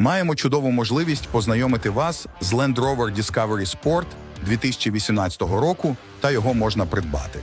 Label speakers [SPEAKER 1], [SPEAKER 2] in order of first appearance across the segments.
[SPEAKER 1] Маємо чудову можливість познайомити вас з Land Rover Discovery Sport 2018 року та його можна придбати.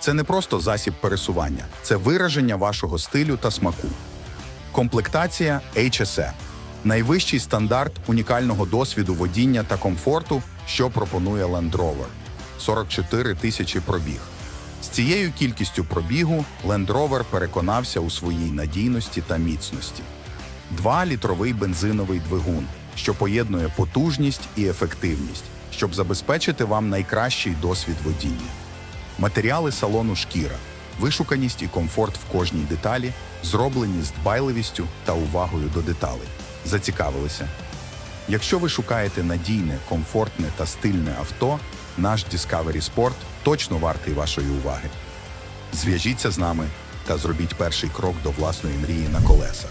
[SPEAKER 1] Це не просто засіб пересування, це вираження вашого стилю та смаку. Комплектація HSE – найвищий стандарт унікального досвіду водіння та комфорту, що пропонує Land Rover. 44 тисячі пробіг. З цією кількістю пробігу Land Rover переконався у своїй надійності та міцності. 2-літровий бензиновий двигун, що поєднує потужність і ефективність, щоб забезпечити вам найкращий досвід водіння. Матеріали салону шкіра, вишуканість і комфорт в кожній деталі, зроблені з дбайливістю та увагою до деталей. Зацікавилися? Якщо ви шукаєте надійне, комфортне та стильне авто, наш Discovery Sport точно вартий вашої уваги. Зв'яжіться з нами та зробіть перший крок до власної мрії на колесах.